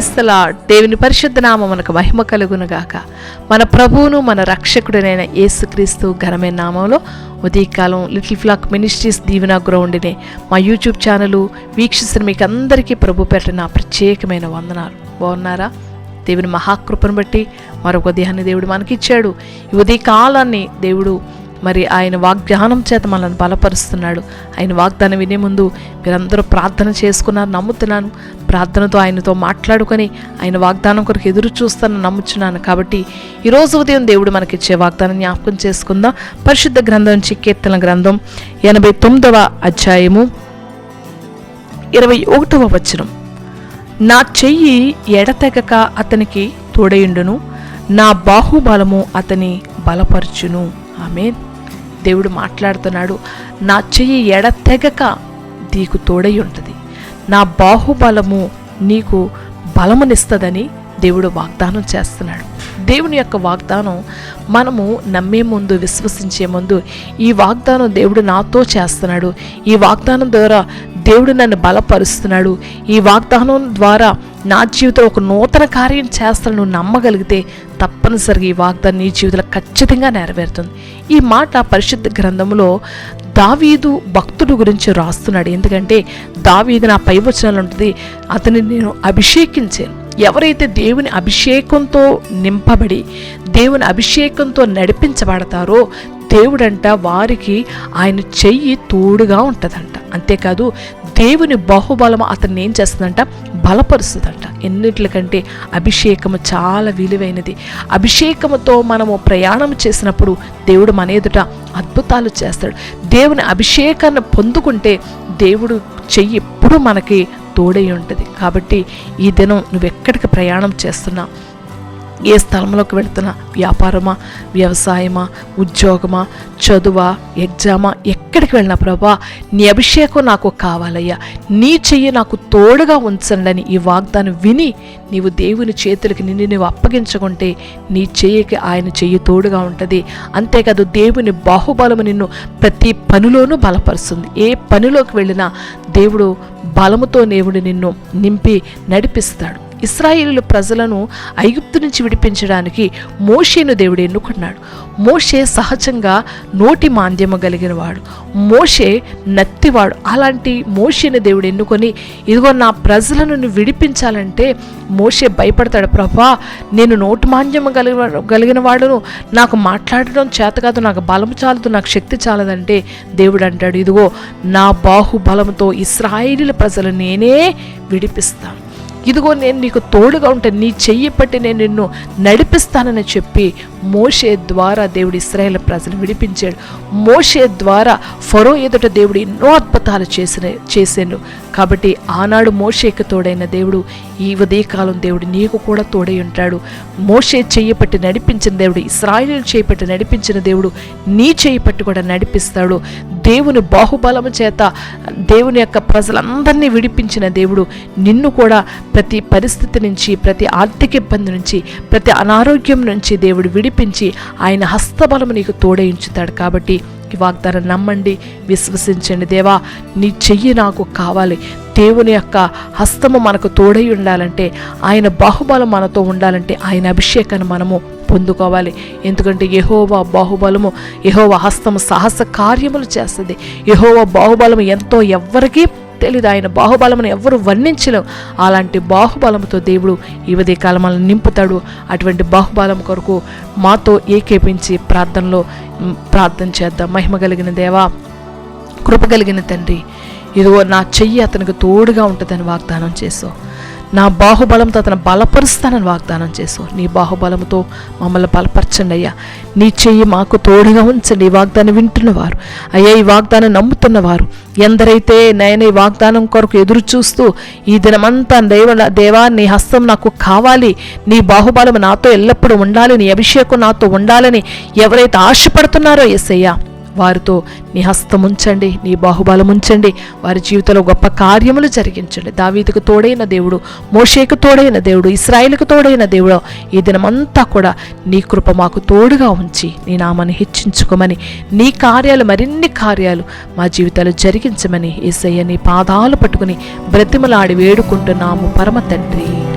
ప్రైస్తలా దేవుని పరిశుద్ధ నామమునకు మహిమ కలుగునుగాక. మన ప్రభువును మన రక్షకుడైన యేసుక్రీస్తు ఘనమైన నామంలో ఉదయకాలం లిటిల్ ఫ్లాక్ మినిస్ట్రీస్ దీవెన గ్రౌండ్ని మా యూట్యూబ్ ఛానల్ వీక్షిస్తున్న మీకు అందరికీ ప్రభు పెట్టిన ప్రత్యేకమైన వందనాలు. బాగున్నారా? దేవుని మహాకృపను బట్టి మరొక ఉదయాన్ని దేవుడు మనకిచ్చాడు. ఈ ఉదయకాలాన్ని దేవుడు మరి ఆయన వాగ్దానం చేత మనల్ని బలపరుస్తున్నాడు. ఆయన వాగ్దానం వినే ముందు మీరందరూ ప్రార్థన చేసుకున్నారు నమ్ముతున్నాను. ప్రార్థనతో ఆయనతో మాట్లాడుకొని ఆయన వాగ్దానం కొరకు ఎదురు చూస్తాను నమ్ముచున్నాను. కాబట్టి ఈరోజు ఉదయం దేవుడు మనకిచ్చే వాగ్దానం జ్ఞాపకం చేసుకుందాం. పరిశుద్ధ గ్రంథం నుంచి కీర్తన గ్రంథం ఎనభై తొమ్మిదవ అధ్యాయము ఇరవై ఒకటవ వచనం. నా చెయ్యి ఎడతెగక అతనికి తోడయుండును నా బాహుబలము అతని బలపరచును. ఆమెన్. దేవుడు మాట్లాడుతున్నాడు నా చెయ్యి ఎడతెగక నీకు తోడై ఉంటుంది. నా బాహుబలము నీకు బలమునిస్తుందని దేవుడు వాగ్దానం చేస్తున్నాడు. దేవుని యొక్క వాగ్దానం మనము నమ్మే ముందు విశ్వసించే ముందు ఈ వాగ్దానం దేవుడు నాతో చేస్తున్నాడు. ఈ వాగ్దానం ద్వారా దేవుడు నన్ను బలపరుస్తున్నాడు. ఈ వాగ్దానం ద్వారా నా జీవితంలో ఒక నూతన కార్యం చేస్తాను నువ్వు నమ్మగలిగితే తప్పనిసరిగా ఈ వాగ్దానం నీ జీవితంలో ఖచ్చితంగా నెరవేరుతుంది. ఈ మాట పరిశుద్ధ గ్రంథంలో దావీదు భక్తుడు గురించి రాస్తున్నాడు. ఎందుకంటే దావీదు నా పై వచనాలు ఉంటుంది అతని నేను అభిషేకించాను. ఎవరైతే దేవుని అభిషేకంతో నింపబడి దేవుని అభిషేకంతో నడిపించబడతారో దేవుడంట వారికి ఆయన చెయ్యి తోడుగా ఉంటుందంట. అంతేకాదు దేవుని బాహుబలం అతన్ని ఏం చేస్తుందంట? బలపరుస్తుందంట. ఎన్నిట్లకంటే అభిషేకము చాలా విలువైనది. అభిషేకముతో మనము ప్రయాణం చేసినప్పుడు దేవుడు మన ఎదుట అద్భుతాలు చేస్తాడు. దేవుని అభిషేకాన్ని పొందుకుంటే దేవుడు చెయ్యి ఎప్పుడు మనకి తోడై ఉంటుంది. కాబట్టి ఈ దినం నువ్వు ఎక్కడికి ప్రయాణం చేస్తున్నా ఏ స్థలంలోకి వెళుతున్నా? వ్యాపారమా? వ్యవసాయమా? ఉద్యోగమా? చదువా? ఎగ్జామా? ఎక్కడికి వెళ్ళినా ప్రభా నీ అభిషేకం నాకు కావాలయ్యా. నీ చెయ్యి నాకు తోడుగా ఉంచండి అని ఈ వాగ్దానం విని నీవు దేవుని చేతులకి నిన్ను నువ్వు అప్పగించుకుంటే నీ చెయ్యికి ఆయన చెయ్యి తోడుగా ఉంటుంది. అంతేకాదు దేవుని బాహుబలము నిన్ను ప్రతి పనిలోనూ బలపరుస్తుంది. ఏ పనిలోకి వెళ్ళినా దేవుడు బలముతో దేవుడు నిన్ను నింపి నడిపిస్తాడు. ఇస్రాయేలు ప్రజలను ఐగుప్తు నుంచి విడిపించడానికి మోషేను దేవుడు ఎన్నుకున్నాడు. మోషే సహజంగా నోటి మాంద్యము కలిగిన వాడు మోషే నత్తివాడు. అలాంటి మోషేని దేవుడు ఎన్నుకొని ఇదిగో నా ప్రజలను విడిపించాలంటే మోషే భయపడతాడు. ప్రభా నేను నోటి మాంద్యము కలిగిన కలిగిన వాడును నాకు మాట్లాడడం చేత కాదు నాకు బలము చాలదు నాకు శక్తి చాలదంటే దేవుడు అంటాడు. ఇదిగో నా బాహుబలంతో ఇస్రాయేలీల ప్రజలు నేనే విడిపిస్తాను. ఇదిగో నేను నీకు తోడుగా ఉంటే నీ చెయ్యి పట్టి నేను నిన్ను నడిపిస్తానని చెప్పి మోషే ద్వారా దేవుడు ఇస్రాయేల్ ప్రజలు విడిపించాడు. మోషే ద్వారా ఫరో ఎదుట దేవుడు ఎన్నో అద్భుతాలు చేసిన చేశాను కాబట్టి ఆనాడు మోషేకి తోడైన దేవుడు ఈ ఉదయకాలం దేవుడు నీకు కూడా తోడై ఉంటాడు. మోషే చేయపట్టి నడిపించిన దేవుడు ఇస్రాయిల్ చేయి నడిపించిన దేవుడు నీ చేయపట్టి కూడా నడిపిస్తాడు. దేవుని బాహుబలము చేత దేవుని యొక్క ప్రజలందరినీ విడిపించిన దేవుడు నిన్ను కూడా ప్రతి పరిస్థితి నుంచి ప్రతి ఆర్థిక ఇబ్బంది నుంచి ప్రతి అనారోగ్యం నుంచి దేవుడు విడిపించి ఆయన హస్తబలము నీకు తోడయించుతాడు కాబట్టి ఈ వాగ్దానం నమ్మండి విశ్వసించండి. దేవా నీ చెయ్యి నాకు కావాలి. దేవుని యొక్క హస్తము మనకు తోడై ఉండాలంటే ఆయన బాహుబలం మనతో ఉండాలంటే ఆయన అభిషేకాన్ని మనము పొందుకోవాలి. ఎందుకంటే యహోవా బాహుబలము యహోవ హస్తము సాహస కార్యములు చేస్తుంది. యహోవ బాహుబలము ఎంతో ఎవ్వరికీ తెలియదు. ఆయన బాహుబలమును ఎవరు వర్ణించలేం. అలాంటి బాహుబలంతో దేవుడు ఈ ఉదయ మనల్ని నింపుతాడు. అటువంటి బాహుబలం కొరకు మాతో ఏకేపించి ప్రార్థనలో ప్రార్థన చేద్దాం. మహిమ కలిగిన దేవా కృప కలిగిన తండ్రి ఇదిగో నా చెయ్యి అతనికి తోడుగా ఉంటుందని వాగ్దానం చేసావు నా బాహుబలంతో అతను బలపరుస్తానని వాగ్దానం చేసావు నీ బాహుబలంతో మమ్మల్ని బలపరచండి అయ్యా. నీ చెయ్యి మాకు తోడుగా ఉంచండి. ఈ వాగ్దానం వింటున్నవారు. అయ్యా ఈ వాగ్దానం నమ్ముతున్నవారు. ఎందరైతే నేను ఈ వాగ్దానం కొరకు ఎదురు చూస్తూ ఈ దినమంతా దేవ దేవా నీ హస్తం నాకు కావాలి. నీ బాహుబలం నాతో ఎల్లప్పుడూ ఉండాలి. నీ అభిషేకం నాతో ఉండాలని ఎవరైతే ఆశపడుతున్నారో ఎస్సయ్యా వారితో నీ హస్తం ఉంచండి నీ బాహుబలం ఉంచండి వారి జీవితంలో గొప్ప కార్యములు జరిగించండి. దావీదుకు తోడైన దేవుడు మోషేకు తోడైన దేవుడు ఇస్రాయిల్కు తోడైన దేవుడు ఈ దినమంతా కూడా నీ కృప మాకు తోడుగా ఉంచి నీ నామాన్ని హెచ్చించుకోమని నీ కార్యాలు మరిన్ని కార్యాలు మా జీవితాలు జరిగించమని ఏసయ్య నీ పాదాలు పట్టుకుని బ్రతిమలాడి వేడుకుంటున్నాము. పరమ తండ్రి.